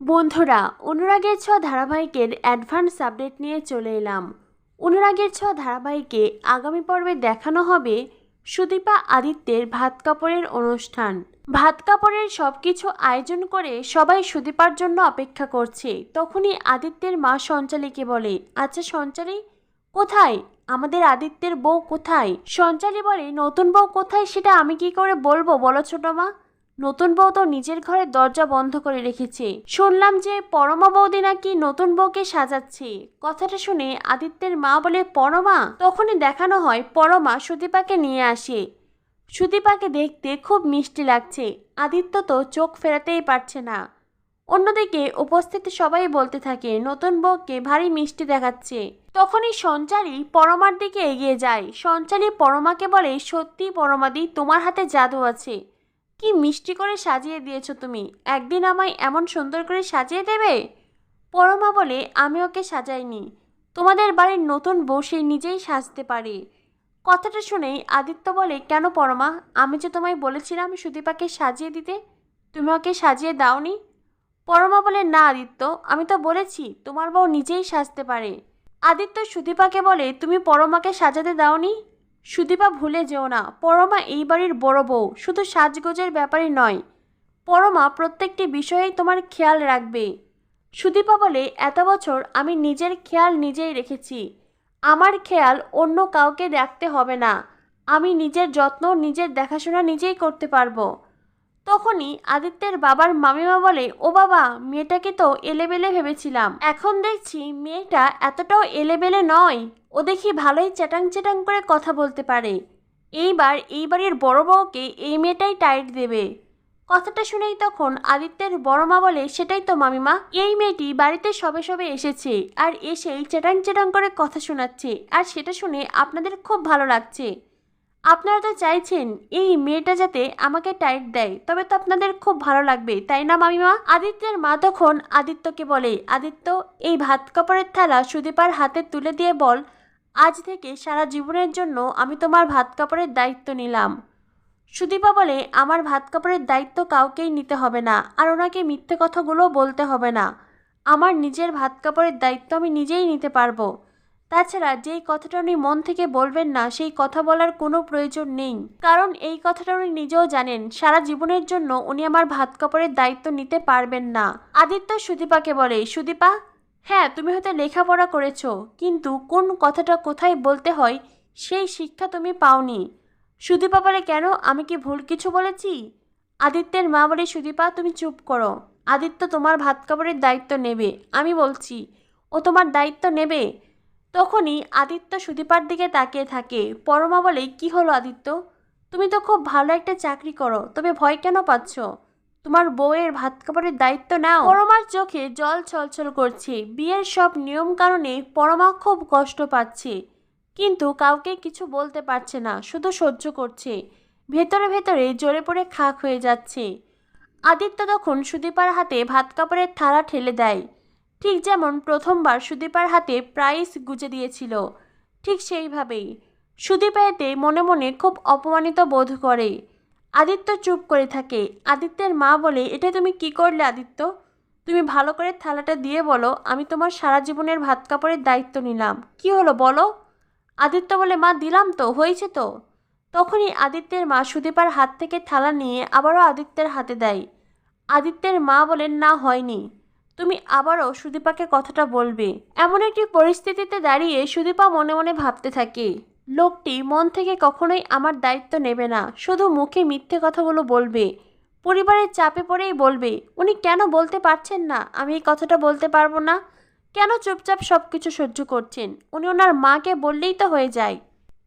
বন্ধুরা, অনুরাগের ছ ধারাবাহিকের অ্যাডভান্স আপডেট নিয়ে চলে এলাম। অনুরাগের ছ ধারাবাহিকে আগামী পর্বে দেখানো হবে সুদীপা আদিত্যের ভাত কাপড়ের অনুষ্ঠান। ভাত কাপড়ের সব কিছু আয়োজন করে সবাই সুদীপার জন্য অপেক্ষা করছে। তখনই আদিত্যের মা সঞ্চালীকে বলে আচ্ছা সঞ্চালী, কোথায়? আমাদের আদিত্যের বউ কোথায়? সঞ্চালী বলে, নতুন বউ কোথায়? সেটা আমি কি করে বলব? বলো ছোট মা। নতুন বউ তো নিজের ঘরের দরজা বন্ধ করে রেখেছে। শুনলাম যে পরমা বৌদি নাকি নতুন বউকে সাজাচ্ছে। কথাটা শুনে আদিত্যের মা বলে, পরমা? তখনই দেখানো হয় পরমা সুদীপাকে নিয়ে আসে। সুদীপাকে দেখতে খুব মিষ্টি লাগছে। আদিত্য তো চোখ ফেরাতেই পারছে না। অন্যদিকে উপস্থিত সবাই বলতে থাকে, নতুন বউকে ভারী মিষ্টি দেখাচ্ছে। তখনই সঞ্চারী পরমার দিকে এগিয়ে যায়। সঞ্চারী পরমাকে বলে সত্যি পরমাদি, তোমার হাতে জাদু আছে। কি মিষ্টি করে সাজিয়ে দিয়েছ তুমি? একদিন আমায় এমন সুন্দর করে সাজিয়ে দেবে? পরমা বলে, আমি ওকে সাজাইনি। তোমাদের বাড়ির নতুন বউ সে নিজেই সাজতে পারে। কথাটা শুনেই আদিত্য বলে, কেন পরমা? আমি যে তোমায় বলেছিলাম সুদীপাকে সাজিয়ে দিতে, তুমি ওকে সাজিয়ে দাওনি? পরমা বলে, না আদিত্য, আমি তো বলেছি, তোমার বউ নিজেই সাজতে পারে। আদিত্য সুদীপাকে বলে, তুমি পরমাকে সাজাতে দাওনি? সুদীপা ভুলে যেও না, পরমা এই বাড়ির বড় বউ, শুধু সাজগোজের ব্যাপারে নয়। পরমা প্রত্যেকটি বিষয়েই তোমার খেয়াল রাখবে। সুদীপা বলে, এত বছর আমি নিজের খেয়াল নিজেই রেখেছি। আমার খেয়াল অন্য কাউকে রাখতে হবে না। আমি নিজের যত্ন, নিজের দেখাশোনা নিজেই করতে পারব। তখনই আদিত্যের বাবার মামিমা বলে, ও বাবা, মেয়েটাকে তো এলেবেলে ভেবেছিলাম। এখন দেখছি মেয়েটা এতটাও এলেবেলে নয়। ও দেখি ভালোই চ্যাটাং চ্যাটাং করে কথা বলতে পারে। এইবার এই বাড়ির বড় বউকে এই মেয়েটাই টাইট দেবে। কথাটা শুনেই তখন আদিত্যের বড় মা বলে, সেটাই তো মামিমা, এই মেয়েটি বাড়িতে সবে সবে এসেছে আর এসেই চেটাং চেটাং করে কথা শোনাচ্ছে আর সেটা শুনে আপনাদের খুব ভালো লাগছে। আপনারা তো চাইছেন এই মেয়েটা যাতে আমাকে টাইট দেয়, তবে তো আপনাদের খুব ভালো লাগবে, তাই না মামিমা? আদিত্যের মা তখন আদিত্যকে বলে, আদিত্য, এই ভাত কাপড়ের থালা সুদীপার হাতে তুলে দিয়ে বল আজ থেকে সারা জীবনের জন্য আমি তোমার ভাত কাপড়ের দায়িত্ব নিলাম। সুদীপা বলে, আমার ভাত কাপড়ের দায়িত্ব কাউকেই নিতে হবে না, আর ওনাকে মিথ্যে কথাগুলো বলতে হবে না। আমার নিজের ভাত কাপড়ের দায়িত্ব আমি নিজেই নিতে পারব। তাছাড়া যেই কথাটা উনি মন থেকে বলবেন না, সেই কথা বলার কোনো প্রয়োজন নেই। কারণ এই কথাটা উনি নিজেও জানেন, সারা জীবনের জন্য উনি আমার ভাত কাপড়ের দায়িত্ব নিতে পারবেন না। আদিত্য সুদীপাকে বলে, সুদীপা হ্যাঁ তুমি হয়তো লেখাপড়া করেছ, কিন্তু কোন কথাটা কোথায় বলতে হয়, সেই শিক্ষা তুমি পাওনি। সুদীপা বলে কেন? আমি কি ভুল কিছু বলেছি? আদিত্যের মা বলে, সুদীপা, তুমি চুপ করো। আদিত্য তোমার ভাত কাপড়ের দায়িত্ব নেবে, আমি বলছি। ও তোমার দায়িত্ব নেবে? তখনই আদিত্য সুদীপার দিকে তাকিয়ে থাকে। পরমা বলে, কি হলো আদিত্য? তুমি তো খুব ভালো একটা চাকরি করো, তবে ভয় কেন পাচ্ছ? তোমার বউয়ের ভাত কাপড়ের দায়িত্ব নাও। পরমার চোখে জল ছলছল করছে। বিয়ের সব নিয়ম কারণে পরমা খুব কষ্ট পাচ্ছে। কিন্তু কাউকে কিছু বলতে পারছে না, শুধু সহ্য করছে। ভেতরে ভেতরে জোরে পড়ে খাক হয়ে যাচ্ছে। আদিত্য তখন সুদীপার হাতে ভাত কাপড়ের থালা ঠেলে দেয়। ঠিক যেমন প্রথমবার সুদীপার হাতে প্রাইস গুজে দিয়েছিল, ঠিক সেইভাবেই। সুদীপা এতে মনে মনে খুব অপমানিত বোধ করে। আদিত্য চুপ করে থাকে। আদিত্যের মা বলে এটা তুমি কি করলে আদিত্য? তুমি ভালো করে থালাটা দিয়ে বলো, আমি তোমার সারা জীবনের ভাত কাপড়ের দায়িত্ব নিলাম। কি হলো বলো? আদিত্য বলে, মা, দিলাম তো, হয়েছে তো। তখনই আদিত্যের মা সুদীপার হাত থেকে থালা নিয়ে আবারও আদিত্যের হাতে দেয়। আদিত্যের মা বলেন না, হয়নি। তুমি আবারও সুদীপাকে কথাটা বলবে। এমন একটি পরিস্থিতিতে দাঁড়িয়ে সুদীপা মনে মনে ভাবতে থাকে। লোকটি মন থেকে কখনোই আমার দায়িত্ব নেবে না, শুধু মুখে মিথ্যে কথাগুলো বলবে। পরিবারের চাপে পড়েই বলবে, উনি কেন বলতে পারছেন না? আমি এই কথাটা বলতে পারব না। কেন চুপচাপ সব কিছু সহ্য করছেন? উনি ওনার মাকে বললেই তো হয়ে যায়।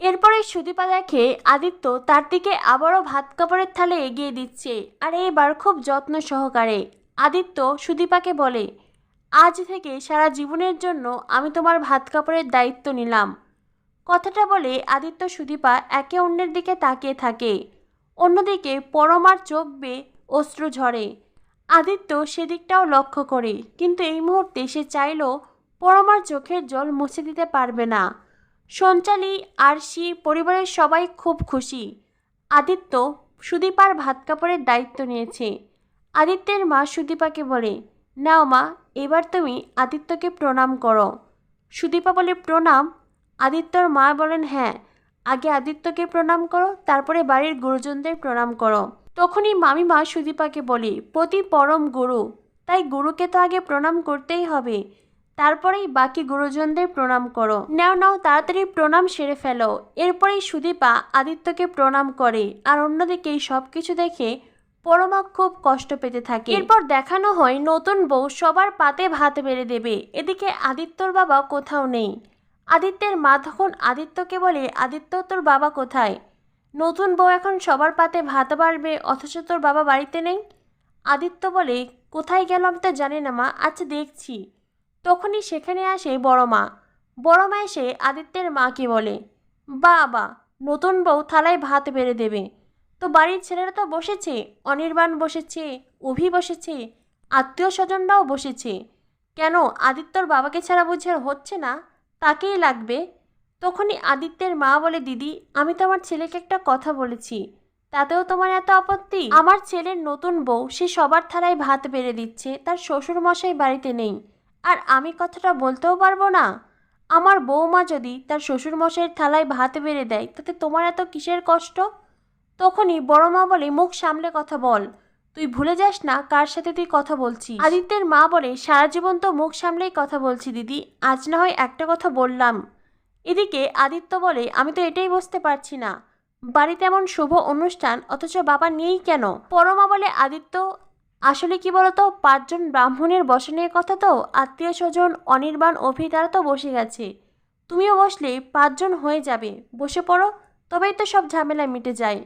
এরপরে সুদীপা দেখে আদিত্য তার দিকে আবারও ভাত কাপড়ের থালে এগিয়ে দিচ্ছে আর এইবার খুব যত্ন সহকারে আদিত্য সুদীপাকে বলে, আজ থেকে সারা জীবনের জন্য আমি তোমার ভাত কাপড়ের দায়িত্ব নিলাম। কথাটা বলে আদিত্য সুদীপা একে অন্যের দিকে তাকিয়ে থাকে। অন্যদিকে পরমার চোখ বেয়ে অশ্রু ঝরে। আদিত্য সেদিকটাও লক্ষ্য করে, কিন্তু এই মুহূর্তে সে চাইল পরমার চোখের জল মুছে দিতে পারবে না। সঞ্চালী আরশি পরিবারের সবাই খুব খুশি। আদিত্য সুদীপার ভাত কাপড়ের দায়িত্ব নিয়েছে। আদিত্যের মা সুদীপাকে বলে, নাও মা, এবার তুমি আদিত্যকে প্রণাম করো। সুদীপা বলে, প্রণাম? আদিত্যর মা বলেন হ্যাঁ আগে আদিত্যকে প্রণাম করো, তারপরে বাড়ির গুরুজনদের প্রণাম করো। তখনই মামিমা সুদীপাকে বলে, প্রতি পরম গুরু, তাই গুরুকে তো আগে প্রণাম করতেই হবে, তারপরেই বাকি গুরুজনদের প্রণাম করো। নাও নাও, তাড়াতাড়ি প্রণাম সেরে ফেলো। এরপরেই সুদীপা আদিত্যকে প্রণাম করে, আর অন্যদিকে সব কিছু দেখে পরমা খুব কষ্ট পেতে থাকে। এরপর দেখানো হয়, নতুন বউ সবার পাতে ভাত বেড়ে দেবে, এদিকে আদিত্যর বাবা কোথাও নেই। আদিত্যের মা তখন আদিত্যকে বলে, আদিত্য, তোর বাবা কোথায়? নতুন বউ এখন সবার পাতে ভাত বাড়বে, অথচ তোর বাবা বাড়িতে নেই? আদিত্য বলে, কোথায় গেল আমি তো জানি না মা আচ্ছা দেখছি। তখনই সেখানে আসে বড় মা। বড় মা এসে আদিত্যের মাকে বলে, বাবা, নতুন বউ থালায় ভাত বেড়ে দেবে। তো বাড়ির ছেলেরা তো বসেছে, অনির্বাণ বসেছে, অভি বসেছে, আত্মীয় স্বজনরাও বসেছে। কেন, আদিত্যর বাবাকে ছাড়া বুঝে আর হচ্ছে না? তাকেই লাগবে। তখনই আদিত্যের মা বলে, দিদি, আমি তো আমার ছেলেকে একটা কথা বলেছি। তাতেও তোমার এত আপত্তি? আমার ছেলের নতুন বউ, সে সবার থালায় ভাত বেড়ে দিচ্ছে। তার শ্বশুর মশাই বাড়িতে নেই। আর আমি কথাটা বলতেও পারব না। আমার বৌমা যদি তার শ্বশুর মশাইয়ের থালায় ভাত বেড়ে দেয়, তাতে তোমার এত কিসের কষ্ট? তখনই বড় মা বলে, মুখ সামলে কথা বল। তুই ভুলে যাস না কার সাথে তুই কথা বলছিস। আদিত্যের মা বলে, সারা জীবন তো মুখ সামলেই কথা বলছি দিদি, আজ না হয় একটা কথা বললাম। এদিকে আদিত্য বলে, আমি তো এটাই বুঝতে পারছি না। বাড়িতে এমন শুভ অনুষ্ঠান, অথচ বাবা নেই কেন? পরমা বলে, আদিত্য, আসলে কি বলতো, পাঁচজন ব্রাহ্মণের বসনের কথা তো, আত্মীয় স্বজন, অনির্বাণ, অভি, তারা তো বসে গেছে। তুমিও বসলে পাঁচজন হয়ে যাবে। বসে পড়ো, তবেই তো সব ঝামেলা মিটে যায়।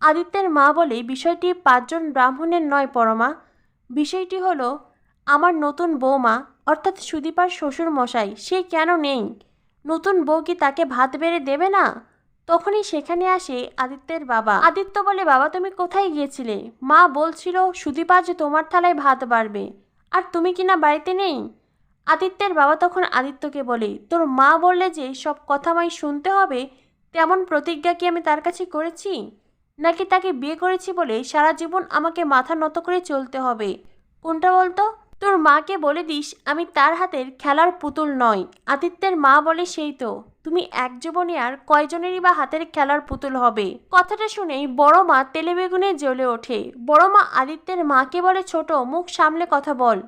আদিত্যের মা বলে বিষয়টি পাঁচজন ব্রাহ্মণের নয় পরমা। বিষয়টি হলো, আমার নতুন বৌমা, অর্থাৎ সুদীপার শ্বশুর মশাই সে কেন নেই? নতুন বউ কি তাকে ভাত বেড়ে দেবে না? তখনই সেখানে আসে আদিত্যের বাবা। আদিত্য বলে, বাবা, তুমি কোথায় গিয়েছিলে? মা বলছিল, সুদীপা যে তোমার থালায় ভাত বাড়বে। আর তুমি কি না বাড়িতে নেই? আদিত্যের বাবা তখন আদিত্যকে বলে, তোর মা বললে যে সব কথা আমায় শুনতে হবে, তেমন প্রতিজ্ঞা কি আমি তার কাছে করেছি? নাকি তাকে বিয়ে করেছি বলে সারা জীবন আমাকে মাথা নত করে চলতে হবে? কোনটা বলতো? তোর মাকে বলে দিস, আমি তার হাতের খেলার পুতুল নয় আদিত্যের মা বলে সেই তো। তুমি এক জীবনে আর কয়জনেরই বা হাতের খেলার পুতুল হবে? কথাটা শুনেই বড় মা তেলে বেগুনে জ্বলে ওঠে। বড় মা আদিত্যের মাকে বলে ছোট, মুখ সামলে কথা বল।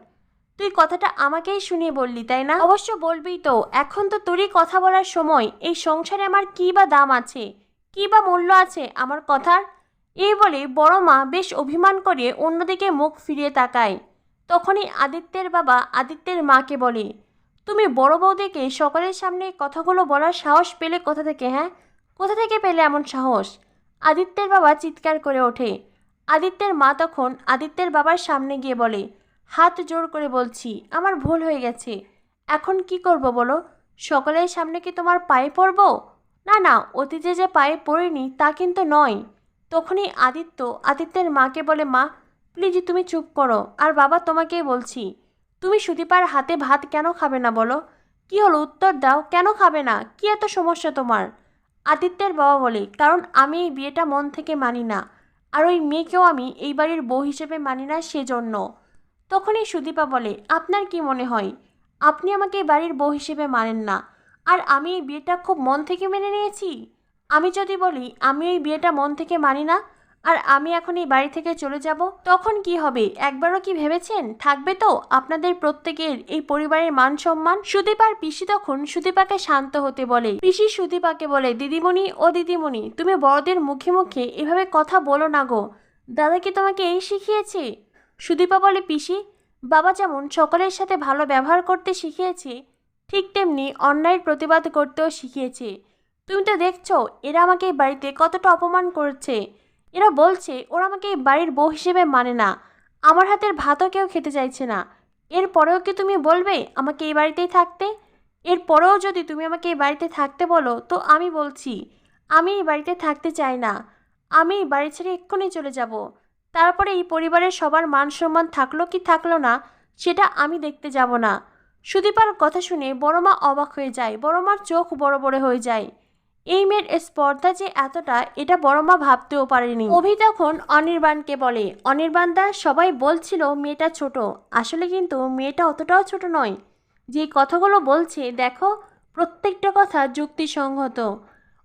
তুই কথাটা আমাকেই শুনিয়ে বললি, তাই না? অবশ্য বলবি তো, এখন তো তোরই কথা বলার সময়। এই সংসারে আমার কী বা দাম আছে? কী বা মূল্য আছে আমার কথার? এই বলে বড় মা বেশ অভিমান করে অন্যদিকে মুখ ফিরিয়ে তাকায়। তখনই আদিত্যের বাবা আদিত্যের মাকে বলে, তুমি বড় বৌদিকে সকলের সামনে কথাগুলো বলার সাহস পেলে কোথা থেকে হ্যাঁ? কোথা থেকে পেলে এমন সাহস? আদিত্যের বাবা চিৎকার করে ওঠে। আদিত্যের মা তখন আদিত্যের বাবার সামনে গিয়ে বলে, হাত জোর করে বলছি, আমার ভুল হয়ে গেছে। এখন কি করব বলো? সকলের সামনে কি তোমার পায়ে পড়ব? না না, অতীতে যে পায়ে পড়িনি তা কিন্তু নয়। তখনই আদিত্য আদিত্যের মাকে বলে, মা প্লিজ তুমি চুপ করো। আর বাবা তোমাকেই বলছি, তুমি সুদীপার হাতে ভাত কেন খাবে না বলো? কি হলো? উত্তর দাও। কেন খাবে না? কি এত সমস্যা তোমার? আদিত্যের বাবা বলে, কারণ আমি এই বিয়েটা মন থেকে মানি না। আর ওই মেয়েকেও আমি এই বাড়ির বউ হিসেবে মানি না সেজন্য। তখনই সুদীপা বলে, আপনার কি মনে হয়? আপনি আমাকে এই বাড়ির বউ হিসেবে মানেন না। আর আমি এই বিয়েটা খুব মন থেকে মেনে নিয়েছি। আমি যদি বলি, আমি এই বিয়েটা মন থেকে মানি না, আর আমি এখন এই বাড়ি থেকে চলে যাব, তখন কি হবে? একবারও কি ভেবেছেন? থাকবে তো? আপনাদের প্রত্যেকের এই পরিবারের মান সম্মান? সুদীপার পিসি তখন সুদীপাকে শান্ত হতে বলে। পিসি সুদীপাকে বলে, দিদিমণি, ও দিদিমণি, তুমি বড়দের মুখে মুখে এভাবে কথা বলো না গো। দাদা কি তোমাকে এই শিখিয়েছে? সুদীপা বলে, পিসি, বাবা যেমন সকলের সাথে ভালো ব্যবহার করতে শিখিয়েছে ঠিক তেমনি অন্যায়ের প্রতিবাদ করতেও শিখিয়েছে। তুমি তো দেখছ, এরা আমাকে এই বাড়িতে কতটা অপমান করেছে। এরা বলছে, ওরা আমাকে এই বাড়ির বউ হিসেবে মানে না। আমার হাতের ভাতও কেউ খেতে চাইছে না। এরপরেও কি তুমি বলবে, আমাকে এই বাড়িতেই থাকতে? এরপরেও যদি তুমি আমাকে এই বাড়িতে থাকতে বলো, তো আমি বলছি, আমি এই বাড়িতে থাকতে চাই না। আমি এই বাড়ি ছেড়ে এক্ষুনি চলে যাব। তারপরে এই পরিবারের সবার মান সম্মান থাকল কি থাকল না, সেটা আমি দেখতে যাব না। সুদীপার কথা শুনে বড়মা অবাক হয়ে যায়। বড়মার চোখ বড় বড় হয়ে যায়। এই মেয়ের স্পর্ধা যে এতটা, এটা বড় মা ভাবতেও পারেনি। অভি তখন অনির্বাণকে বলে, অনির্বাণ দা, সবাই বলছিল মেয়েটা ছোট। আসলে কিন্তু মেয়েটা অতটাও ছোট নয়। যে কথাগুলো বলছে, দেখো, প্রত্যেকটা কথা যুক্তিসঙ্গত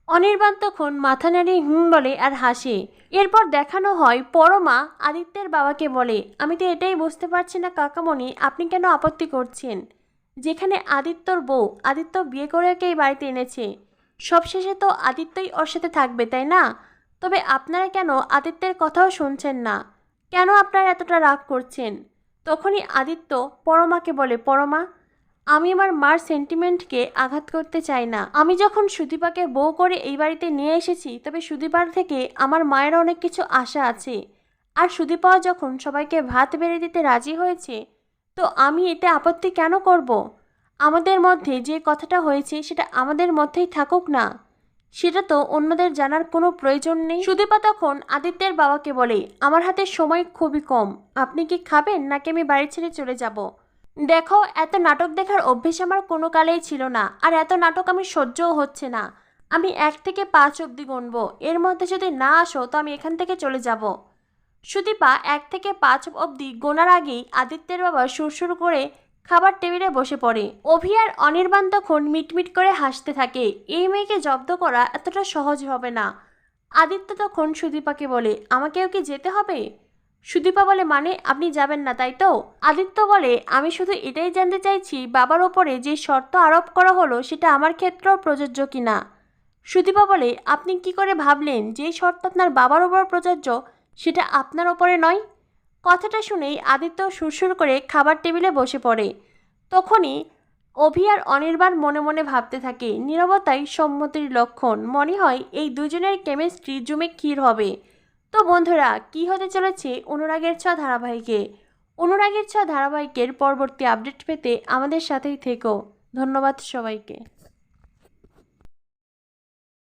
অনির্বাণ তখন মাথা নাড়িয়ে হুম বলে আর হাসে। এরপর দেখানো হয় পরমা আদিত্যের বাবাকে বলে, আমি তো এটাই বুঝতে পারছি না, কাকামণি, আপনি কেন আপত্তি করছেন? যেখানে আদিত্যর বউ, আদিত্য বিয়ে করে একে এই বাড়িতে এনেছে। সবশেষে তো আদিত্যই ওর সাথে থাকবে, তাই না? তবে আপনারা কেন আদিত্যের কথাও শুনছেন না? কেন আপনারা এতটা রাগ করছেন? তখনই আদিত্য পরমাকে বলে, পরমা, আমি আমার মার সেন্টিমেন্টকে আঘাত করতে চাই না। আমি যখন সুদীপাকে বউ করে এই বাড়িতে নিয়ে এসেছি, তবে সুদীপার থেকে আমার মায়ের অনেক কিছু আশা আছে। আর সুদীপাও যখন সবাইকে ভাত বেড়ে দিতে রাজি হয়েছে তো আমি এতে আপত্তি কেন করব? আমাদের মধ্যে যে কথাটা হয়েছে সেটা আমাদের মধ্যেই থাকুক না। সেটা তো অন্যদের জানার কোনো প্রয়োজন নেই। সুদীপা তখন আদিত্যের বাবাকে বলে, আমার হাতে সময় খুবই কম। আপনি কি খাবেন নাকি আমি বাড়ি ছেড়ে চলে যাব? দেখো, এত নাটক দেখার অভ্যেস আমার কোনো কালেই ছিল না, আর এত নাটক আমি সহ্যও হচ্ছে না। আমি এক থেকে পাঁচ অবধি গুনবো। এর মধ্যে যদি না আসো, তো আমি এখান থেকে চলে যাব। সুদীপা এক থেকে পাঁচ অবধি গোনার আগেই আদিত্যের বাবা সুরসুর করে খাবার টেবিলে বসে পড়ে। অভি আর অনির্বাণ তখন মিটমিট করে হাসতে থাকে। এই মেয়েকে জব্দ করা এতটা সহজ হবে না। আদিত্য তখন সুদীপাকে বলে, আমাকেও কি যেতে হবে? সুদীপা বলে মানে আপনি যাবেন না, তাই তো? আদিত্য বলে, আমি শুধু এটাই জানতে চাইছি, বাবার ওপরে যে শর্ত আরোপ করা হলো সেটা আমার ক্ষেত্রেও প্রযোজ্য কিনা? সুদীপা বলে, আপনি কি করে ভাবলেন যে শর্ত আপনার বাবার ওপর প্রযোজ্য? সেটা আপনার ওপরে নয়। কথাটা শুনেই আদিত্য সুরসুর করে খাবার টেবিলে বসে পড়ে। তখনই অভি আর অনির্বাণ মনে মনে ভাবতে থাকে, নীরবতাই সম্মতির লক্ষণ। মনে হয় এই দুজনের কেমিস্ট্রি জুমে ক্ষীর হবে। তো বন্ধুরা, কি হতে চলেছে অনুরাগের ছ ধারাবাহিকে? অনুরাগের ছ ধারাবাহিকের পরবর্তী আপডেট পেতে আমাদের সাথেই থেকো। ধন্যবাদ সবাইকে।